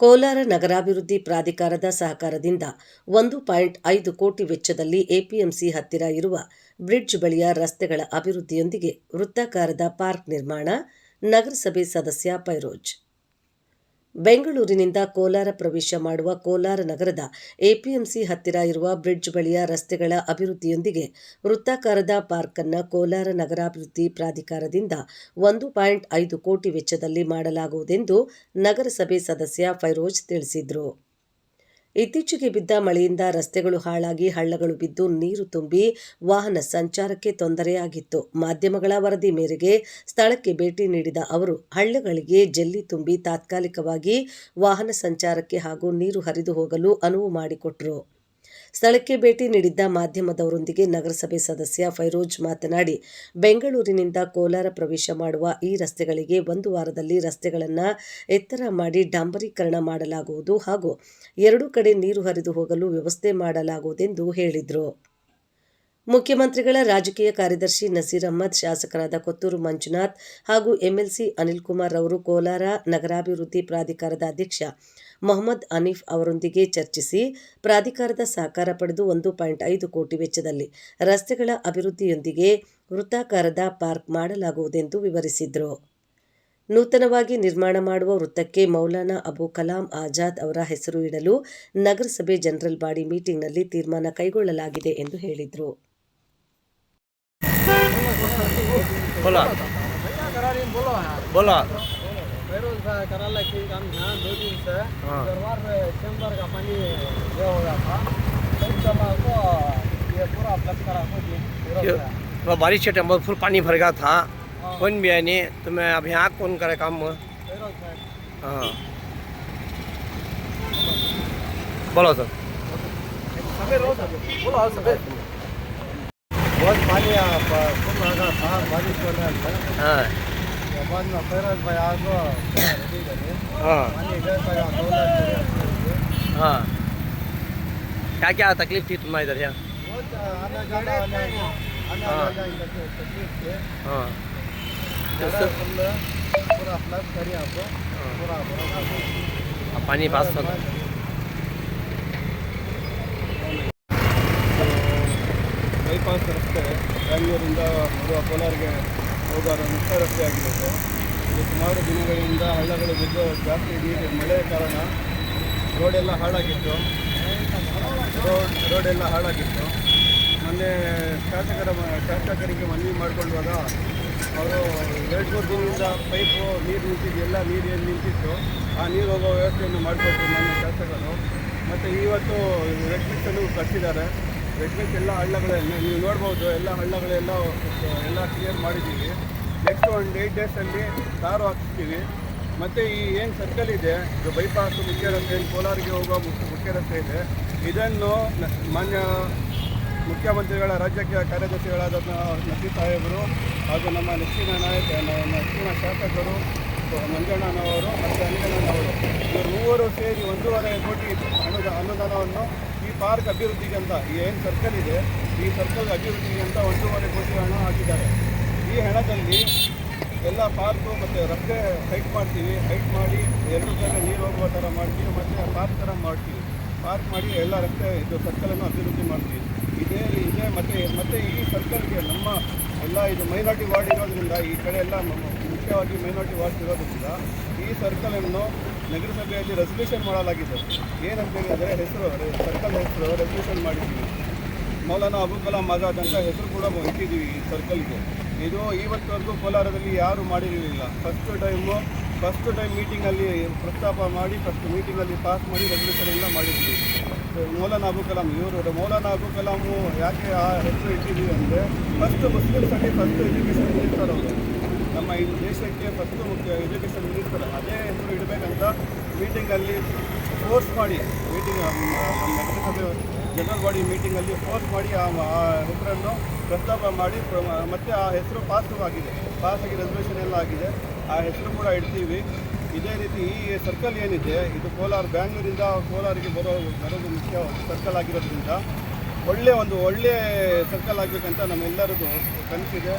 ಕೋಲಾರ ನಗರಾಭಿವೃದ್ಧಿ ಪ್ರಾಧಿಕಾರದ ಸಹಕಾರದಿಂದ ಒಂದು ಪಾಯಿಂಟ್ ಐದು ಕೋಟಿ ವೆಚ್ಚದಲ್ಲಿ ಎಪಿಎಂಸಿ ಹತ್ತಿರ ಇರುವ ಬ್ರಿಡ್ಜ್ ಬಳಿಯ ರಸ್ತೆಗಳ ಅಭಿವೃದ್ಧಿಯೊಂದಿಗೆ ವೃತ್ತಾಕಾರದ ಪಾರ್ಕ್ ನಿರ್ಮಾಣ, ನಗರಸಭೆ ಸದಸ್ಯ ಫೈರೋಜ್ ಬೆಂಗಳೂರಿನಿಂದ ಕೋಲಾರ ಪ್ರವೇಶ ಮಾಡುವ ಕೋಲಾರ ನಗರದ ಎಪಿಎಂಸಿ ಹತ್ತಿರ ಇರುವ ಬ್ರಿಡ್ಜ್ ಬಳಿಯ ರಸ್ತೆಗಳ ಅಭಿವೃದ್ಧಿಯೊಂದಿಗೆ ವೃತ್ತಾಕಾರದ ಪಾರ್ಕ್ ಅನ್ನು ಕೋಲಾರ ನಗರಾಭಿವೃದ್ಧಿ ಪ್ರಾಧಿಕಾರದಿಂದ ಒಂದು ಪಾಯಿಂಟ್ ಐದು ಕೋಟಿ ವೆಚ್ಚದಲ್ಲಿ ಮಾಡಲಾಗುವುದೆಂದು ನಗರಸಭೆ ಸದಸ್ಯ ಫೈರೋಜ್ ತಿಳಿಸಿದರು. ಇತ್ತೀಚೆಗೆ ಬಿದ್ದ ಮಳೆಯಿಂದ ರಸ್ತೆಗಳು ಹಾಳಾಗಿ ಹಳ್ಳಗಳು ಬಿದ್ದು ನೀರು ತುಂಬಿ ವಾಹನ ಸಂಚಾರಕ್ಕೆ ತೊಂದರೆಯಾಗಿತ್ತು. ಮಾಧ್ಯಮಗಳ ವರದಿ ಮೇರೆಗೆ ಸ್ಥಳಕ್ಕೆ ಭೇಟಿ ನೀಡಿದ ಅವರು, ಹಳ್ಳಗಳಿಗೆ ಜಲ್ಲಿ ತುಂಬಿ ತಾತ್ಕಾಲಿಕವಾಗಿ ವಾಹನ ಸಂಚಾರಕ್ಕೆ ಹಾಗೂ ನೀರು ಹರಿದು ಹೋಗಲು ಅನುವು ಮಾಡಿಕೊಟ್ಟರು ಸ್ಥಳಕ್ಕೆ ಭೇಟಿ ನೀಡಿದ್ದ ಮಾಧ್ಯಮದವರೊಂದಿಗೆ ನಗರಸಭೆ ಸದಸ್ಯ ಫೈರೋಜ್ ಮಾತನಾಡಿ, ಬೆಂಗಳೂರಿನಿಂದ ಕೋಲಾರ ಪ್ರವೇಶ ಮಾಡುವ ಈ ರಸ್ತೆಗಳಿಗೆ ಒಂದು ವಾರದಲ್ಲಿ ರಸ್ತೆಗಳನ್ನು ಎತ್ತರ ಮಾಡಿ ಡಾಂಬರೀಕರಣ ಮಾಡಲಾಗುವುದು ಹಾಗೂ ಎರಡೂ ಕಡೆ ನೀರು ಹರಿದು ಹೋಗಲು ವ್ಯವಸ್ಥೆ ಮಾಡಲಾಗುವುದೆಂದು ಹೇಳಿದರು. ಮುಖ್ಯಮಂತ್ರಿಗಳ ರಾಜಕೀಯ ಕಾರ್ಯದರ್ಶಿ ನಸೀರ್ ಅಹ್ಮದ್, ಶಾಸಕರಾದ ಕೊತ್ತೂರು ಮಂಜುನಾಥ್ ಹಾಗೂ ಎಂಎಲ್ಸಿ ಅನಿಲ್ ಕುಮಾರ್ ಅವರು ಕೋಲಾರ ನಗರಾಭಿವೃದ್ಧಿ ಪ್ರಾಧಿಕಾರದ ಅಧ್ಯಕ್ಷ ಮೊಹಮ್ಮದ್ ಅನೀಫ್ ಅವರೊಂದಿಗೆ ಚರ್ಚಿಸಿ ಪ್ರಾಧಿಕಾರದ ಸಹಕಾರ ಪಡೆದು ಒಂದು ಪಾಯಿಂಟ್ ಐದು ಕೋಟಿ ವೆಚ್ಚದಲ್ಲಿ ರಸ್ತೆಗಳ ಅಭಿವೃದ್ಧಿಯೊಂದಿಗೆ ವೃತ್ತಾಕಾರದ ಪಾರ್ಕ್ ಮಾಡಲಾಗುವುದೆಂದು ವಿವರಿಸಿದರು. ನೂತನವಾಗಿ ನಿರ್ಮಾಣ ಮಾಡುವ ವೃತ್ತಕ್ಕೆ ಮೌಲಾನಾ ಅಬು ಕಲಾಂ ಆಜಾದ್ ಅವರ ಹೆಸರು ಇಡಲು ನಗರಸಭೆ ಜನರಲ್ ಬಾಡಿ ಮೀಟಿಂಗ್ನಲ್ಲಿ ತೀರ್ಮಾನ ಕೈಗೊಳ್ಳಲಾಗಿದೆ ಎಂದು ಹೇಳಿದರು. बोला बोला कराला की काम यहाँ दो दिन से हाँ। दरबार चैम्बर का पानी ये गया था सब जमा को ये पूरा फ्लड करा को जी पूरा क्यों? पूरा। बारिश के टाइम फुल पानी भर गया था हाँ। कौन भी है नहीं तो मैं अब यहाँ कौन करे काम हाँ बोलो सर बोलो सभी बहुत पानी पर। लगा था बारिश हो रहा था हाँ। बाद में फेरोज भाई आ गो हाँ। पानी गए तो हाँ। क्या क्या तकलीफ़ थी तुम्हारे इधर यहाँ? आना जाना आना आना। तकलीफ़ थे। हाँ। तो ज़्यादा सब फुल पूरा फ्लड करी आपको पूरा पूरा पानी पास ಬೈಪಾಸ್ ರಸ್ತೆ ಬೆಂಗಳೂರಿಂದ ಬರುವ ಕೋಲಾರಿಗೆ ಹೋಗುವ ಮುಖ್ಯ ರಸ್ತೆ ಆಗಿರುತ್ತೆ. ಇದು ಸುಮಾರು ದಿನಗಳಿಂದ ಹಳ್ಳಗಳು ಬಿದ್ದು ಜಾಸ್ತಿ ನೀರು ಮಳೆ ಕಾರಣ ರೋಡೆಲ್ಲ ಹಾಳಾಗಿತ್ತು. ರೋಡ್ ರೋಡೆಲ್ಲ ಹಾಳಾಗಿತ್ತು. ಮೊನ್ನೆ ಶಾಸಕರ, ಶಾಸಕರಿಗೆ ಮನವಿ ಮಾಡಿಕೊಳ್ಳುವಾಗ ಅವರು ಎರಡು ಮೂರು ದಿನದಿಂದ ಪೈಪು, ನೀರು ನಿಂತಿದ್ದು ಎಲ್ಲ ನೀರು ಏನು ನಿಂತಿತ್ತು? ಆ ನೀರು ಹೋಗೋ ವ್ಯವಸ್ಥೆಯನ್ನು ಮಾಡಿಕೊಟ್ರು ಮೊನ್ನೆ ಶಾಸಕರು. ಮತ್ತು ಇವತ್ತು ರೆಡ್ ಕಟ್ಟಿದ್ದಾರೆ ರೆಡ್ ಎಲ್ಲ ಹಳ್ಳಗಳೆಲ್ಲ, ನೀವು ನೋಡ್ಬೋದು, ಎಲ್ಲ ಹಳ್ಳಗಳೆಲ್ಲ, ಎಲ್ಲ ಕ್ಲಿಯರ್ ಮಾಡಿದ್ದೀವಿ. ನೆಕ್ಸ್ಟ್ ಒಂದು ಏಯ್ಟ್ ಡೇಸಲ್ಲಿ ತಾರು ಹಾಕ್ತೀವಿ ಮತ್ತು ಈ ಏನು ಸರ್ಕಲ್ ಇದೆ, ಇದು ಬೈಪಾಸ್ ಮುಖ್ಯ ರಸ್ತೆ ಕೋಲಾರಿಗೆ ಹೋಗುವ ಮುಖ್ಯ ರಸ್ತೆ ಇದೆ. ಇದನ್ನು ಮಾನ್ಯ ಮುಖ್ಯಮಂತ್ರಿಗಳ ರಾಜ್ಯಕ್ಕೆ ಕಾರ್ಯದರ್ಶಿಗಳಾದ ನಸೀ ಸಾಹೇಬರು ಹಾಗೂ ನಮ್ಮ ನೆಚ್ಚಿನ ನಾಯಕ ನೆಚ್ಚಿನ ಶಾಸಕರು ಮಂಜಣ್ಣನವರು ಮತ್ತು ಅಂಜಣ್ಣನವರು, ಇವರು ಮೂವರು ಸೇರಿ ಒಂದೂವರೆ ಕೋಟಿ ಅನುದ ಅನುದಾನವನ್ನು ಈ ಪಾರ್ಕ್ ಅಭಿವೃದ್ಧಿಗೆ ಅಂತ ಏನು ಸರ್ಕಲ್ ಇದೆ, ಈ ಸರ್ಕಲ್ ಅಭಿವೃದ್ಧಿಗೆ ಅಂತ ಒಂದೂವರೆ ಕೋಟಿ ಹಣ ಹಾಕಿದ್ದಾರೆ. ಈ ಹಣದಲ್ಲಿ ಎಲ್ಲ ಪಾರ್ಕು ಮತ್ತು ರಸ್ತೆ ಹೈಟ್ ಮಾಡ್ತೀವಿ. ಹೈಟ್ ಮಾಡಿ ಎರಡು ಕಡೆ ನೀರು ಹೋಗುವ ಥರ ಮಾಡ್ತೀವಿ, ಮತ್ತು ಪಾರ್ಕ್ ಥರ ಮಾಡ್ತೀವಿ. ಪಾರ್ಕ್ ಮಾಡಿ ಎಲ್ಲ ರಸ್ತೆ, ಇದು ಸರ್ಕಲನ್ನು ಅಭಿವೃದ್ಧಿ ಮಾಡ್ತೀವಿ. ಇದೇ ಇದೇ ಮತ್ತು ಮತ್ತು ಈ ಸರ್ಕಲ್ಗೆ ನಮ್ಮ ಎಲ್ಲ ಇದು ಮೈನಾರಿಟಿ ವಾರ್ಡ್ ಇರೋದ್ರಿಂದ ಈ ಕಡೆ ಎಲ್ಲ ನಮ್ಮ ಮುಖ್ಯವಾಗಿ ಮೈನಾರಿಟಿ ವಾರ್ಡ್ ಇರೋದ್ರಿಂದ ಈ ಸರ್ಕಲನ್ನು ನಗರಸಭೆಯಲ್ಲಿ ರೆಸಲ್ಯೂಷನ್ ಮಾಡಲಾಗಿದೆ. ಏನಂತ ಹೇಳಿದರೆ ಹೆಸರು ಸರ್ಕಲ್ ಹೆಸರು ರೆಸಲ್ಯೂಷನ್ ಮಾಡಿದ್ದೀವಿ. ಮೌಲಾನಾ ಅಬುಲ್ ಕಲಾಂ ಆಜಾದ್ ಅಂತ ಹೆಸರು ಕೂಡ ಇಟ್ಟಿದ್ದೀವಿ ಈ ಸರ್ಕಲ್ಗೆ ಇದು ಇವತ್ತವರೆಗೂ ಕೋಲಾರದಲ್ಲಿ ಯಾರು ಮಾಡಿರಲಿಲ್ಲ. ಫಸ್ಟ್ ಟೈಮು ಫಸ್ಟ್ ಟೈಮ್ ಮೀಟಿಂಗಲ್ಲಿ ಪ್ರಸ್ತಾಪ ಮಾಡಿ ಫಸ್ಟ್ ಮೀಟಿಂಗಲ್ಲಿ ಪಾಸ್ ಮಾಡಿ ರೆಸಲ್ಯೂಷನ್ ಎಲ್ಲ ಮಾಡಿದ್ವಿ ಮೌಲಾನಾ ಅಬು ಕಲಾಂ, ಇವರು ಮೌಲಾನಾ ಅಬು ಕಲಾಮು ಯಾಕೆ ಆ ಹೆಸರು ಇಟ್ಟಿದ್ದೀವಿ ಅಂದರೆ ಫಸ್ಟ್ ಮುಸ್ಲಿಮ್ಸಲ್ಲಿ ಫಸ್ಟ್ ಎಜುಕೇಷನ್ ಮಿನಿಸ್ಟರ್ ಅವರು. ನಮ್ಮ ಈ ದೇಶಕ್ಕೆ ಫಸ್ಟ್ ಮುಖ್ಯ ಎಜುಕೇಷನ್ ಮಿನಿಸ್ಟರ್ ಅದೇ ಹೆಸರು ಇಡಬೇಕಂತ ಮೀಟಿಂಗಲ್ಲಿ ಫೋರ್ಸ್ ಮಾಡಿ ಮೀಟಿಂಗ್ ನಮ್ಮ ನಗರಸಭೆ ಜನರಲ್ ಬಾಡಿ ಮೀಟಿಂಗಲ್ಲಿ ಫೋರ್ಸ್ ಮಾಡಿ ಆ ಹೆಸರನ್ನು ಪ್ರಸ್ತಾಪ ಮಾಡಿ ಮತ್ತೆ ಆ ಹೆಸರು ಪಾಸ್ ಆಗಿದೆ. ಪಾಸ್ ಆಗಿ ರೆಸಲ್ಯೂಷನ್ ಎಲ್ಲ ಆಗಿದೆ. ಆ ಹೆಸರು ಕೂಡ ಇಡ್ತೀವಿ. ಇದೇ ರೀತಿ ಈ ಸರ್ಕಲ್ ಏನಿದೆ, ಇದು ಕೋಲಾರ, ಬ್ಯಾಂಗ್ಳೂರಿಂದ ಕೋಲಾರಿಗೆ ಬರೋ, ಬರೋದು ಮುಖ್ಯ ಸರ್ಕಲ್ ಆಗಿರೋದ್ರಿಂದ ಒಳ್ಳೆ ಒಂದು ಒಳ್ಳೆ ಸರ್ಕಲ್ ಆಗಬೇಕಂತ ನಮ್ಮೆಲ್ಲರದು ಕನಸಿದೆ.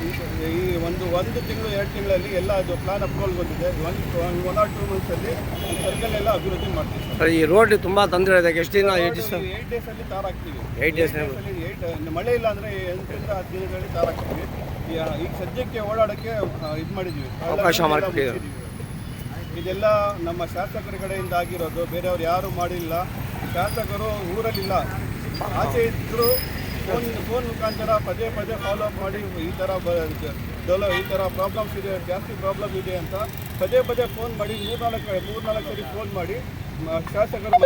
ಈ- ಒಂದು ಒಂದು ತಿಂಗಳು ಎರಡು ತಿಂಗಳಲ್ಲಿ ಎಲ್ಲ ಅದು ಪ್ಲಾನ್ ಅಪ್ರೂವಲ್ ಬಂದಿದೆ. ಒಂದು ಒನ್ ಆರ್ ಟೂ ಮಂತ್ಸಲ್ಲಿ ಅಲ್ಲಿ ಸರ್ಕಲ್ ಎಲ್ಲ ಅಭಿವೃದ್ಧಿ ಮಾಡ್ತೀವಿ ಸರ್. ಈ ರೋಡ್ ತುಂಬ ತೊಂದರೆ ಇದೆ. ಎಷ್ಟು ದಿನ ಏಟ್ ಡೇಸ್ ಏಟ್ ಡೇಸಲ್ಲಿ ತಾರ್ ಹಾಕ್ತೀವಿ. ಏಟ್ ಡೇಸ್ ಏಯ್ಟ್ ಮಳೆ ಇಲ್ಲ ಅಂದರೆ ಎಂಟರಿಂದ ಹತ್ತು ದಿನಗಳಲ್ಲಿ ತಾರ್ ಹಾಕ್ತೀವಿ. ಈಗ ಸದ್ಯಕ್ಕೆ ಓಡಾಡೋಕ್ಕೆ ಇದು ಮಾಡಿದ್ದೀವಿ ಅವಕಾಶ. ಮುಚ್ಚಿದ್ದೀವಿ. ಇದೆಲ್ಲ ನಮ್ಮ ಶಾಸಕರ ಕಡೆಯಿಂದ ಆಗಿರೋದು. ಬೇರೆಯವ್ರು ಯಾರು ಮಾಡಿಲ್ಲ. ಶಾಸಕರು ಊರಲ್ಲಿಲ್ಲ. ಆಚೆ ಇದ್ದರೂ ಫೋನ್ ಫೋನ್ ಮುಖಾಂತರ ಪದೇ ಪದೇ ಫಾಲೋ ಅಪ್ ಮಾಡಿ, ಈ ಥರ ಬ ಡೆವಲ ಈ ಥರ ಪ್ರಾಬ್ಲಮ್ಸ್ ಇದೆ, ಜಾಸ್ತಿ ಪ್ರಾಬ್ಲಮ್ ಇದೆ ಅಂತ ಪದೇ ಪದೇ ಫೋನ್ ಮಾಡಿ, ಮೂರ್ನಾಲ್ಕು ಮೂರ್ನಾಲ್ಕು ಸರಿ ಫೋನ್ ಮಾಡಿ ಶಾಸಕರು